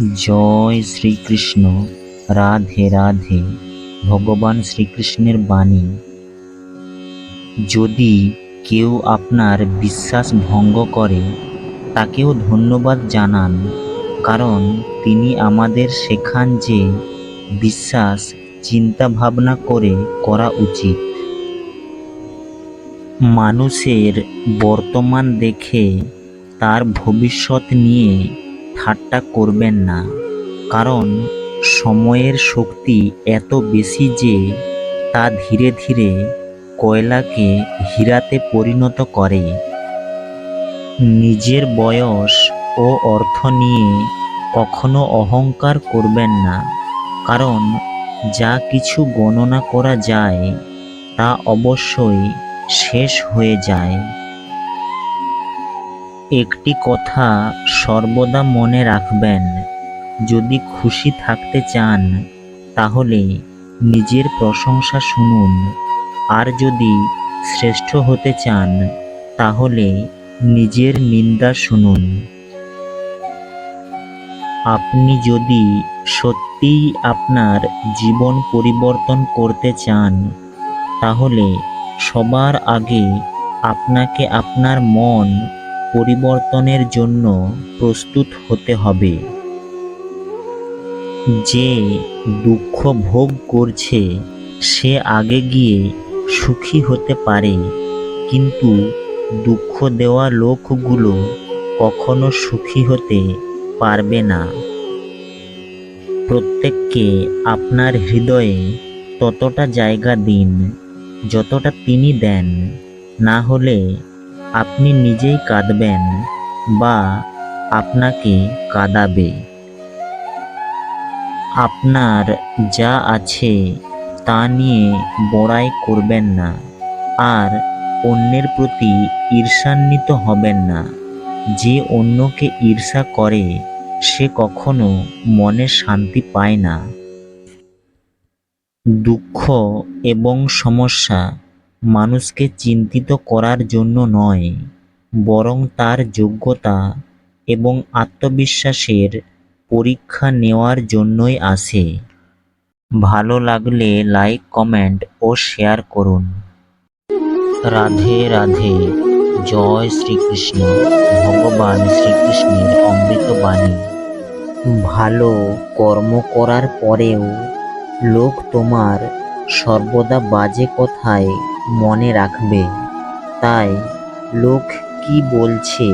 জয় শ্রীকৃষ্ণ, রাধে রাধে, ভগবান শ্রীকৃষ্ণের বাণী। যদি কেউ আপনার বিশ্বাস ভঙ্গ করে, তাকেও ধন্যবাদ জানান, কারণ তিনি আমাদের শেখান যে বিশ্বাস, চিন্তা ভাবনা করে করা উচিত। মানুষের বর্তমান দেখে তার ভবিষ্যৎ নিয়ে ঠাট্টা করবেন না, কারণ সময়ের শক্তি এত বেশি যে তা ধীরে ধীরে কয়লাকে হীরাতে পরিণত করে। নিজের বয়স ও অর্থ নিয়ে কখনো অহংকার করবেন না, কারণ যা কিছু গণনা করা যায় তা অবশ্যই শেষ হয়ে যায়। একটি কথা সর্বদা মনে রাখবেন, যদি খুশি থাকতে চান, তাহলে নিজের প্রশংসা শুনুন। আর যদি শ্রেষ্ঠ হতে চান, তাহলে নিজের নিন্দা শুনুন। আপনি যদি সত্যিই আপনার জীবন পরিবর্তন করতে চান, তাহলে সবার আগে আপনাকে আপনার মন পরিবর্তনের জন্য প্রস্তুত হতে হবে। যে দুঃখ ভোগ করছে, সে আগে গিয়ে সুখী হতে পারে। কিন্তু দুঃখ দেওয়া লোকগুলো কখনো সুখী হতে পারবে না। প্রত্যেককে আপনার হৃদয়ে ততটা জায়গা দিন, যতটা তিনি দেন। না হলে আপনি নিজেই কাঁদবেন বা আপনাকে কাঁদাবে। আপনার যা আছে তা নিয়ে বড়াই করবেন না, আর অন্যের প্রতি ঈর্ষান্বিত হবেন না। যে অন্যকে ঈর্ষা করে, সে কখনো মনে শান্তি পায় না। দুঃখ এবং সমস্যা মানুষকে চিন্তিত করার জন্য নয়, বরং তার যোগ্যতা এবং আত্মবিশ্বাসের পরীক্ষা নেওয়ার জন্যই আসে ভালো লাগলে লাইক, কমেন্ট ও শেয়ার করুন। রাধে রাধে। জয় শ্রীকৃষ্ণ। ভগবান শ্রীকৃষ্ণের অমৃত বাণী ভালো কর্ম করার পরেও লোক তোমার সর্বদা বাজে কথায় মনে রাখবে। তাই লোক কি বলছে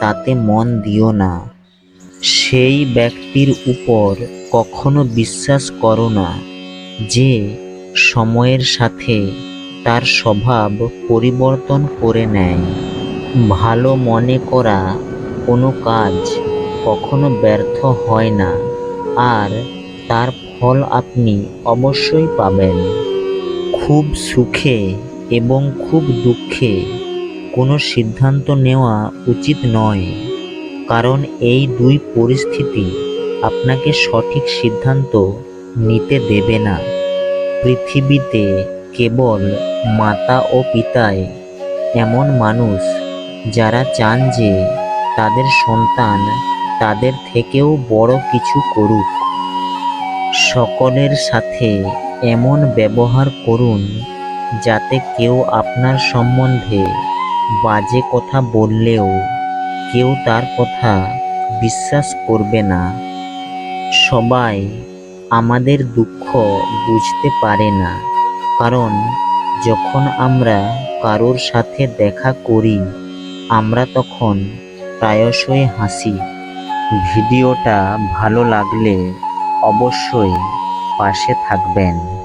তাতে মন দিও না। সেই ব্যক্তির উপর কখনো বিশ্বাস করো না যে সময়ের সাথে তার স্বভাব পরিবর্তন করে নেয়। ভালো মনে করা কোনো কাজ কখনো ব্যর্থ হয় না, আর তার ফল আপনি অবশ্যই পাবেন। খুব সুখে এবং খুব দুঃখে কোনো সিদ্ধান্ত নেওয়া উচিত নয়, কারণ এই দুই পরিস্থিতি আপনাকে সঠিক সিদ্ধান্ত নিতে দেবে না। পৃথিবীতে কেবল মাতা ও পিতায় এমন মানুষ যারা চান যে তাদের সন্তান তাদের থেকেও বড় কিছু করুক। সকলের সাথে এমন ব্যবহার করুন যাতে কেউ আপনার সম্বন্ধে বাজে কথা বললেও কেউ তার কথা বিশ্বাস করবে না। সবাই আমাদের দুঃখ বুঝতে পারে না, কারণ যখন আমরা কারোর সাথে দেখা করি, আমরা তখন প্রায়শই হাসি। ভিডিওটা ভালো লাগলে অবশ্যই পাশে থাকবেন।